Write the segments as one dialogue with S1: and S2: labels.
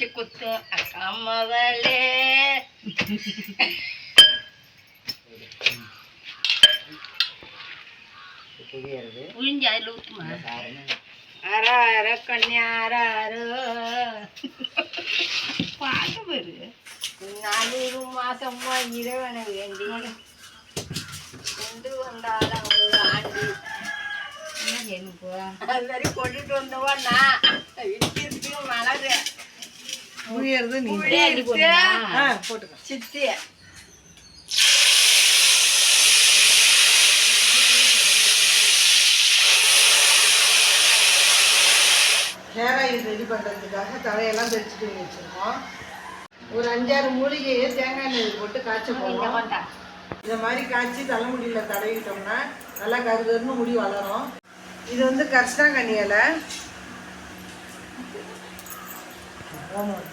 S1: அடிச்சு குத்தும் அக்காமவளே புழிஞ்சு அதில் ஊற்றுமா அர கன்னியாரோ பாட்டு பேரு. நானூறு மாசமா இறைவனை வேண்டி கொண்டு வந்தாலும் ஒரு ஆண்டு.
S2: என்ன செய்யணும் போ
S1: அது வரை கொண்டுட்டு வந்தவா நான். இடிச்சிருக்கு மலரு.
S3: புரியறது நீ. போட்டுக்க.
S1: சித்தி.
S3: ஹேர் ஆயில் ரெடி பண்ணுறதுக்காக தலையெல்லாம் தெரிச்சுட்டு வச்சுருக்கோம். ஒரு அஞ்சாறு மூலிகையை தேங்காய் எண்ணெய் போட்டு காய்ச்ச
S1: கொண்டா
S3: இந்த மாதிரி காய்ச்சி தலைமுடியில் தடவிட்டோம்னா நல்லா கருகருன்னு முடி வளரும். இது வந்து கரிசனாங்கண்ணி இலை. ஓமம்.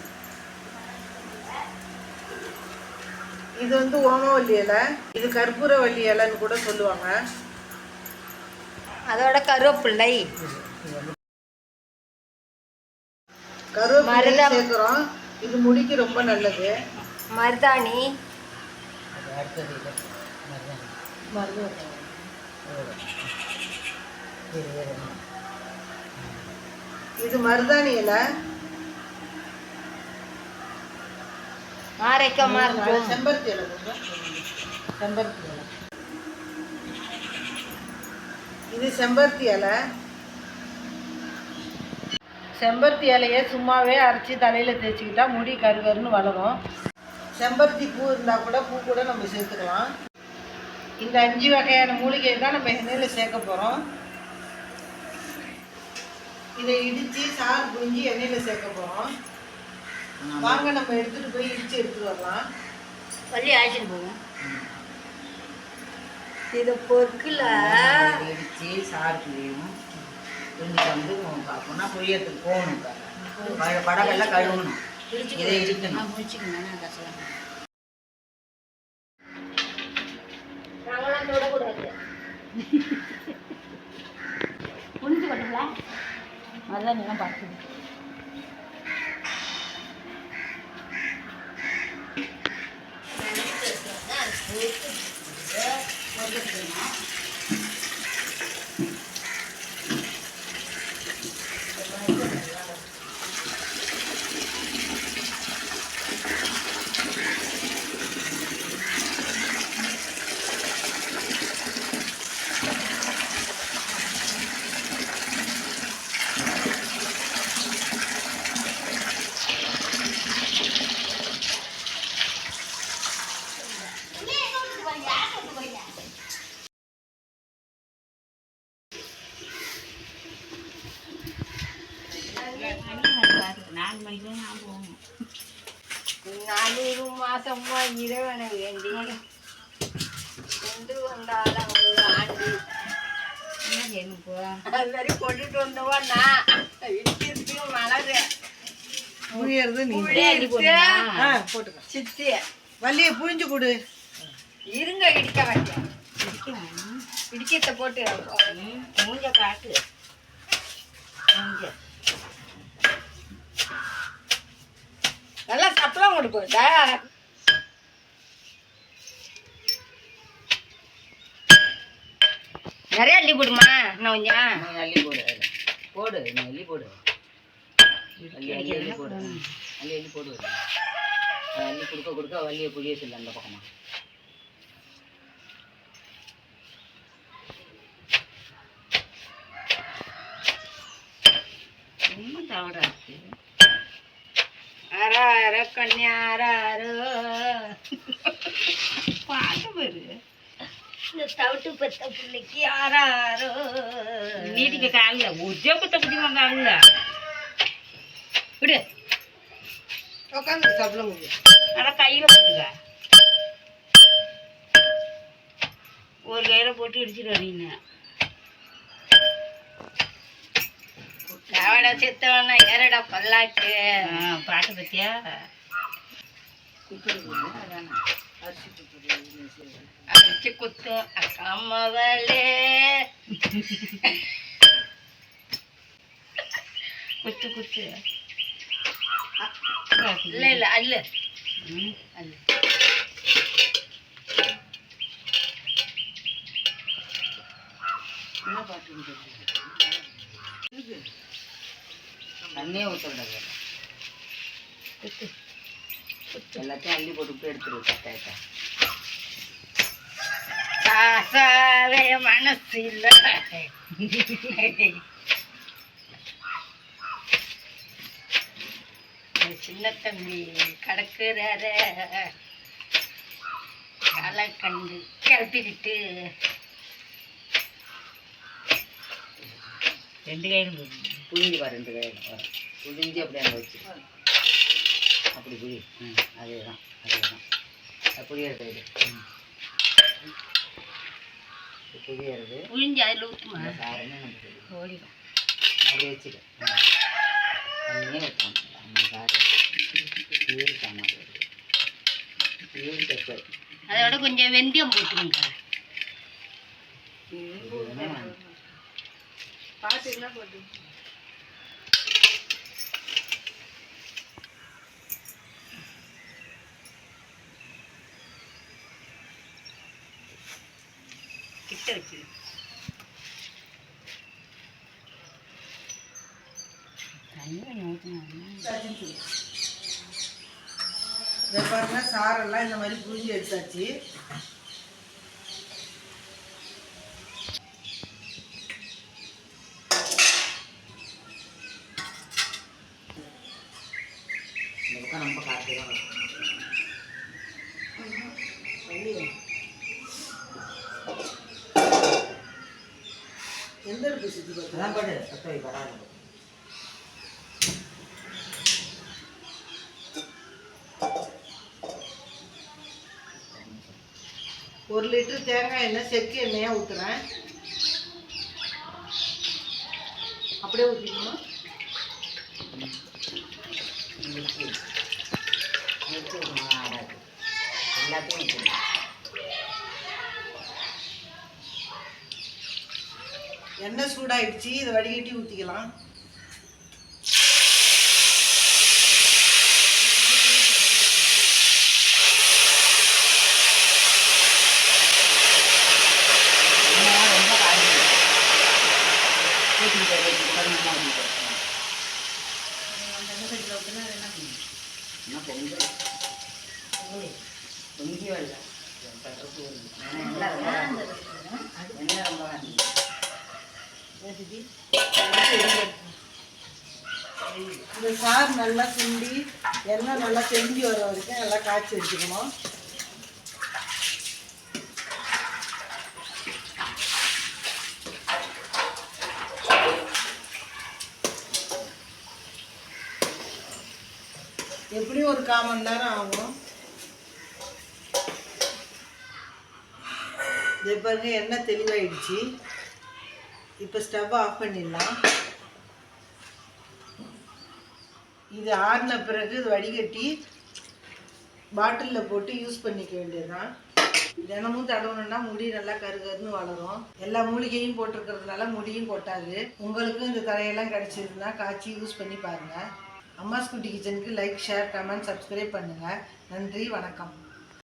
S3: இது வந்து ஓமவல்லி இலை. இது கற்பூரவல்லி இலைன்னு கூட சொல்லுவாங்க.
S1: அதோட கருவேப்பிள்ளை
S3: கருவேப்பிலை
S1: மருதம்.
S3: சேர்க்குறோம். இது முடிக்கு ரொம்ப நல்லது.
S1: மருதாணி?
S2: இது மருதாணி
S3: இலை.
S1: ஆரோக்கியமா இருக்கும்
S3: செம்பருத்தி இலை.
S2: செம்பருத்தி இலை.
S3: இது செம்பருத்தி இலை. செம்பருத்தி இலையை சும்மாவே அரைச்சி தலையில் தேய்ச்சிக்கிட்டா முடி கருகருன்னு வளரும். செம்பருத்தி பூ இருந்தால் கூட பூ கூட நம்ம சேர்த்துக்கலாம். இந்த அஞ்சு வகையான மூலிகையை தான் நம்ம எண்ணெயில் சேர்க்க போகிறோம் இதை இடித்து சாறு புழிஞ்சி எண்ணெயில் சேர்க்க போகிறோம் வாங்க நம்ம எடுத்துகிட்டு போய் இடித்து எடுத்துட்டு வரலாம்.
S1: பள்ளி அழைச்சிட்டு போவோம் இது பொறுக்கல
S2: இடிச்சு சாறு புளியும் புரிஞ்சுட்டு வந்து பார்ப்போம்னா புளியத்துக்கு போகணும் பட படகெல்லாம் கழுவணும். இதை இடிக்கணும்.
S1: நாங்களாம்
S2: சேர்த்துக்கணும் மணிக்கு நான் போகணும்.
S1: நானூறு மாசமா இறைவனை வேண்டி கொண்டு வந்தாலும் ஒரு ஆண்டு.
S2: போ
S1: அது வரை கொண்டுட்டு வந்தவா நான் இடிச்சிருக்கு மலரு.
S3: புரியறது நீ. போட்டுக்க.
S1: சித்தி
S3: வள்ளியை புழிஞ்சு கொடு.
S1: இருங்க இடிக்க வேண்டாம் இடிக்கத்தை போட்டு
S2: மூஞ்ச காட்டு. மூஞ்ச.
S1: நல்லா சப்பளம் கொடுக்குதா நிறைய அள்ளி போடுமா இன்னும் கொஞ்சம்?
S2: அள்ளி போடு. போடு அள்ளி போடு. அள்ளி அள்ளி போடு. அள்ளி அள்ளி போடு. அள்ளி கொடுக்க கொடுக்க வள்ளியை புளிய சொல்லு அந்த பக்கமா. ரொம்ப தவறா?
S1: அர கன்னியாரோ பாட்டு பேரு. இந்த தவிட்டு பெத்த பிள்ளைக்கு யாராரோ.
S2: நீட்டிக்க காலில் உத்தியோகத்தை குடிமா காலில். விடு.
S3: உட்காந்து சப்பளம் கொடு
S2: ஆனால் கையில் போட்டுக்க. ஒரு கையில் போட்டு இடிச்சிட்டு வரீங்க
S1: தவட சித்தவன ஏறடா பல்லாக்கு.
S2: பாட்டு பத்தியா?
S1: அடிச்சு குத்தும் அக்காமவளே
S2: குத்து குத்து.
S1: இல்லை இல்லை அல்ல. அல்ல.
S3: என்ன பாட்டு
S2: தண்ணியே ஊற்றக்கூடாது எல்லாத்தையும் அள்ளி போட்டு எடுத்துரு கட்டாயத்தை
S1: காசாவே மனசு இல்லை. சின்ன தம்பி கடக்குறார. களை கண்டு கிளப்பிக்கிட்டு. ரெண்டு கையிலும்
S2: புழிஞ்சு பாரு ரெண்டு கையில் வரும் புழிஞ்சு அப்படியே அங்கே வச்சு. அப்படி புளி ம் அதே தான் அதே தான் புளியறது இது புளியறது
S1: புழிஞ்சு அதில் ஊற்றுமா
S2: சாரமே நம்ம புளி
S1: ஓடிடும்.
S2: அப்படி வச்சுக்க ம். தண்ணியே வைக்கலாம் நம்ம
S1: அதோட கொஞ்சம் வெந்தயம் போட்டுருங்க
S2: எதுவுமே வேண்டாம்
S3: பாட்டு
S1: கிட்ட வச்சு
S3: பாருங்க சாரெல்லாம் இந்த மாதிரி புழிஞ்சு எடுத்தாச்சு
S2: இந்த பக்கம் ரொம்ப காற்று தான் வரும்.
S3: எந்த இருக்கு சுற்றி பார்த்தா
S2: பாடு வராது
S3: ஒரு லிட்டர் தேங்காய் எண்ணெய் செக்கு எண்ணெயாக ஊற்றுறேன் அப்படியே ஊற்றிக்கணுமா
S2: எல்லாத்தையும் ஊற்றணும்
S3: எண்ணெய் சூடாயிடுச்சு இதை வடிகட்டி ஊற்றிக்கலாம்
S2: என்ன பொங்கல்? பொங்கி வரல. எண்ணெய் ரொம்ப
S3: இந்த சாறு நல்லா சுண்டி எண்ணெய் நல்லா செஞ்சு வர வரைக்கும் நல்லா காய்ச்சி வச்சுக்கணும். எப்படியும் ஒரு கால் மணி நேரம் ஆகும் இது பாருங்க எண்ணெய் தெளிவாயிடுச்சு. இப்போ ஸ்டவ் ஆஃப் பண்ணிடலாம். இது ஆறின பிறகு இது வடிகட்டி பாட்டிலில் போட்டு யூஸ் பண்ணிக்க வேண்டியதுதான். தினமும் தடவணும்னா முடி நல்லா கருகருன்னு வளரும். எல்லா மூலிகையும் போட்டிருக்கிறதுனால முடியும் கொட்டாது. உங்களுக்கும் இந்த தரையெல்லாம் கிடைச்சதுன்னா காய்ச்சி யூஸ் பண்ணி பாருங்கள் அம்மாஸ் குட்டி கிச்சனுக்கு லைக் ஷேர் கமெண்ட் சப்ஸ்கிரைப் பண்ணுங்கள் நன்றி வணக்கம்.